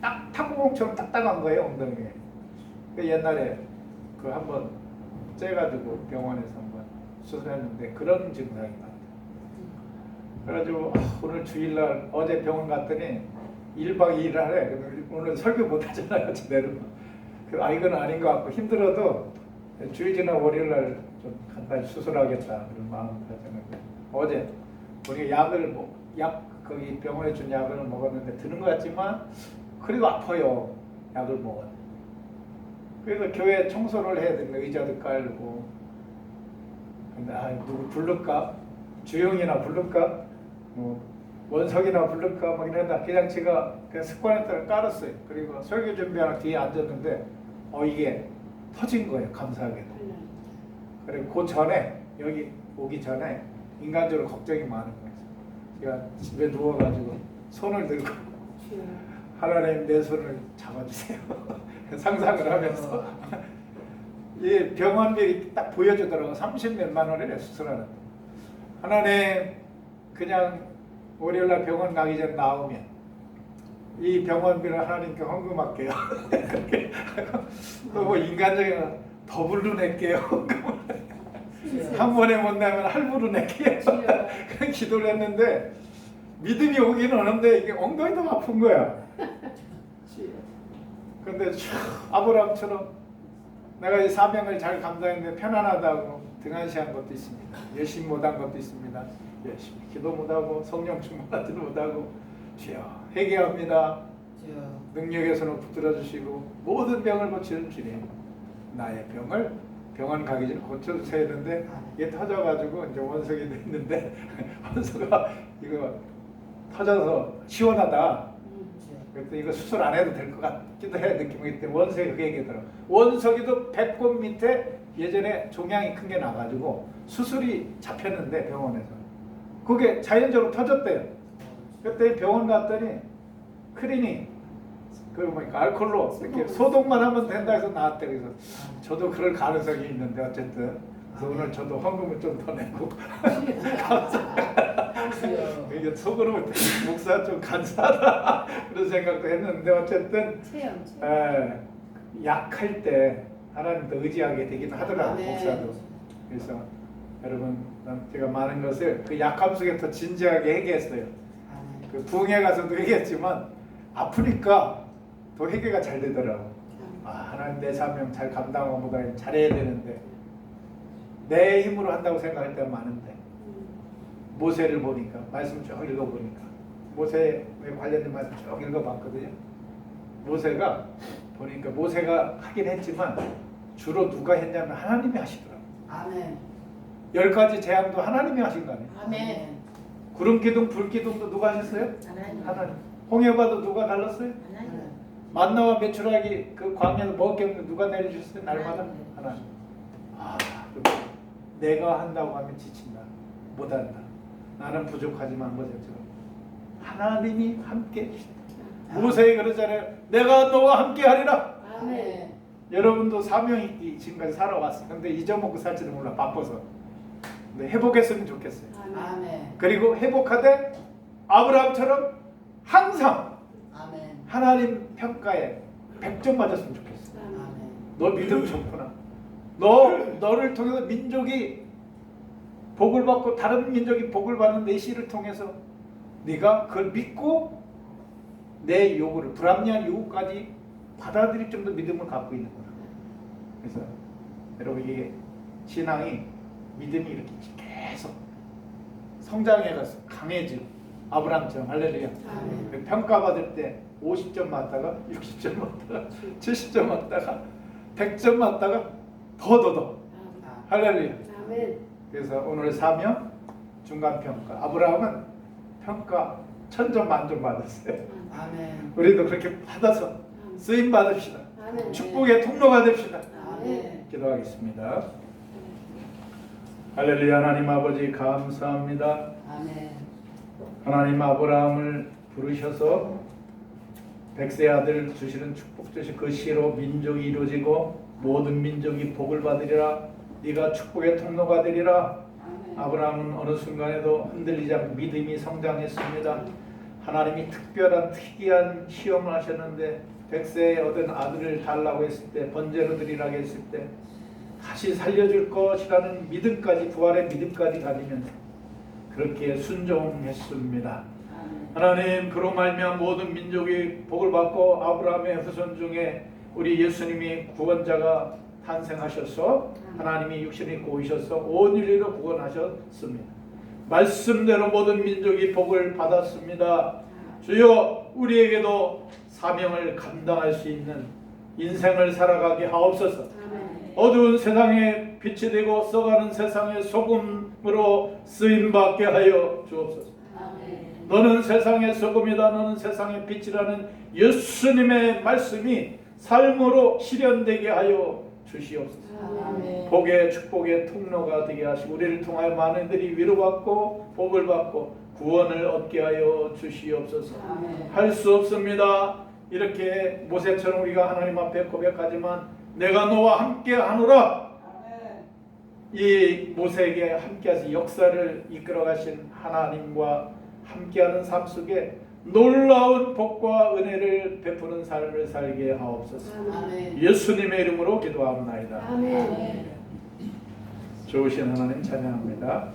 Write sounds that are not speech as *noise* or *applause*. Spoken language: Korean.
딱 탁구공처럼 딱딱한 거예요 엉덩이에. 그 옛날에 그 한번 째가지고 병원에서 한번 수술했는데 그런 증상이 나왔어요. 그래가지고 아, 오늘 주일날 어제 병원 갔더니 1박 2일 하래. 오늘 설교 못 하잖아요 제대로. 그, 아 이건 아닌 것 같고 힘들어도 주일 지나 월요일날 좀 간단히 수술하겠다 그런 마음을 가졌는데 어제 우리가 약을 뭐, 약 거기 병원에 준 약을 먹었는데 드는 것 같지만 그래도 아파요 약을 먹었. 그래서 교회 청소를 해야 되는데 의자도 깔고 근데 아 누구 부를까 주영이나 부를까 뭐 원석이나 부를까 막 이러다 그냥 제가 그냥 습관에 따라 깔았어요. 그리고 설교 준비하는 뒤에 앉았는데 어 이게 터진 거예요 감사하게도. 그리고 그 전에 여기 오기 전에 인간적으로 걱정이 많은 거예요. 제가 집에 누워가지고 손을 들고 하나님 내 손을 잡아주세요. *laughs* 상상을 하면서 이 병원비를 딱 보여주더라고 30 몇만 원이래 수술하는데 하나님 그냥 월요일날 병원 가기 전에 나오면 이 병원비를 하나님께 헌금할게요. *laughs* 그렇게 또뭐 인간적인 더블로 낼게요. *laughs* 한 번에 못 내면 할부로 낼게요. 그런 기도를 했는데 믿음이 오기는 오는데 이게 엉덩이도 아픈 거야. 근데 촤, 아브라함처럼 내가 이 사명을 잘 감당했는데 편안하다고 등한시한 것도 있습니다. 열심히 못한 것도 있습니다. 열심히 기도 못하고 성령 충만하지 못하고 주여 회개합니다. 능력에서는 붙들어 주시고 모든 병을 고치는 주님 나의 병을 병원 가기 전에 고쳐주셔야 했는데 이게 터져가지고 이제 원석이도 있는데 *laughs* 원석아 이거 터져서 시원하다. 그랬더니 이거 수술 안 해도 될 것 같기도 해 느낌이 때문에 원석이 그게 얘기하더라고 원석이도 배꼽 밑에 예전에 종양이 큰 게 나가지고 수술이 잡혔는데 병원에서. 그게 자연적으로 터졌대요. 그때 병원 갔더니 크리닉 그 뭐니까 알콜로 이렇게 소독만 하면 된다 해서 나왔대. 그래서 저도 그럴 가능성이 있는데 어쨌든. 그래서 오늘 저도 헌금을 좀 더 내고. *laughs* 이게 속으로 목사 좀 간사하다. 그런 생각도 했는데 어쨌든 체험. 에, 약할 때 하나님도 의지하게 되긴 하더라고 아, 네. 목사도. 그래서 여러분 난 제가 많은 것을 그 약함 속에 더 진지하게 회개했어요. 그 부흥회 가서도 회개했지만 아프니까 더 회개가 잘 되더라고 아 하나님 내 사명 잘 감당하고 다 잘해야 되는데 내 힘으로 한다고 생각할 때가 많은데 모세를 보니까 말씀 쭉 읽어보니까 모세에 관련된 말씀 쭉 읽어봤거든요. 모세가 보니까 모세가 하긴 했지만 주로 누가 했냐면 하나님이 하시더라고. 아멘. 열 가지 재앙도 하나님이 하신 거 아니에요? 아멘. 구름 기둥, 불 기둥도 누가 하셨어요? 하나님. 하나님. 홍해바도 누가 갈랐어요? 하나님. 만나와 메추라기 그 광야에서 먹을 게 없는 누가 내려주셨어요? 날마다 하나님. 하나님. 아, 내가 한다고 하면 지친다. 못한다. 나는 부족하지만 뭐죠? 하나님이 함께 해주신다. 모세가 그러잖아요. 내가 너와 함께 하리라. 아멘. 여러분도 사명이 있기 지금까지 살아왔어. 근데 잊어먹고 살지도 몰라. 바빠서. 근데 회복했으면 좋겠어요. 아멘. 그리고 회복하되 아브라함처럼 항상. 하나님 평가에 100점 맞았으면 좋겠어. 아멘. 너 믿음 좋구나. 너 너를 통해서 민족이 복을 받고 다른 민족이 복을 받는 내 시를 통해서 네가 그걸 믿고 내 요구를 불합리한 요구까지 받아들일 정도 믿음을 갖고 있는 거야. 그래서 여러분 이게 신앙이 믿음이 이렇게 계속 성장해가서 강해지고 아브라함처럼 할렐루야. 아멘. 그 평가받을 때 50점 맞다가 60점 맞다가 70점 맞다가 100점 맞다가 더 더 더 할렐루야. 아멘. 그래서 오늘 사명 중간 평가 아브라함은 평가 천점 만점 받았어요. 아멘. 우리도 그렇게 받아서 쓰임 받읍시다. 아멘. 축복의 통로가 됩시다. 아멘. 기도하겠습니다. 할렐루야 하나님 아버지 감사합니다. 아멘. 하나님 아브라함을 부르셔서 백세 아들 주시는 축복 주시 그 시로 민족이 이루어지고 모든 민족이 복을 받으리라 네가 축복의 통로가 되리라. 아브라함은 어느 순간에도 흔들리지 않고 믿음이 성장했습니다 하나님이 특별한 특이한 시험을 하셨는데 백세에 얻은 아들을 달라고 했을 때 번제로 드리라고 했을 때 다시 살려줄 것이라는 믿음까지 부활의 믿음까지 가지면서 그렇게 순종했습니다. 하나님 그로 말미암아 모든 민족이 복을 받고 아브라함의 후손 중에 우리 예수님이 구원자가 탄생하셔서 하나님이 육신을 입고 오셔서 온 인류를 구원하셨습니다. 말씀대로 모든 민족이 복을 받았습니다. 주여 우리에게도 사명을 감당할 수 있는 인생을 살아가게 하옵소서. 어두운 세상에 빛이 되고 써가는 세상의 소금으로 쓰임 받게 하여 주옵소서. 너는 세상의 소금이다. 너는 세상의 빛이라는 예수님의 말씀이 삶으로 실현되게 하여 주시옵소서. 복의 축복의 통로가 되게 하시고 우리를 통하여 많은 이들이 위로받고 복을 받고 구원을 얻게 하여 주시옵소서. 할 수 없습니다. 이렇게 모세처럼 우리가 하나님 앞에 고백하지만 내가 너와 함께 하노라. 이 모세에게 함께하신 역사를 이끌어 가신 하나님과 함께하는 삶 속에 놀라운 복과 은혜를 베푸는 삶을 살게 하옵소서. 예수님의 이름으로 기도합나이다. 좋으신 하나님 찬양합니다.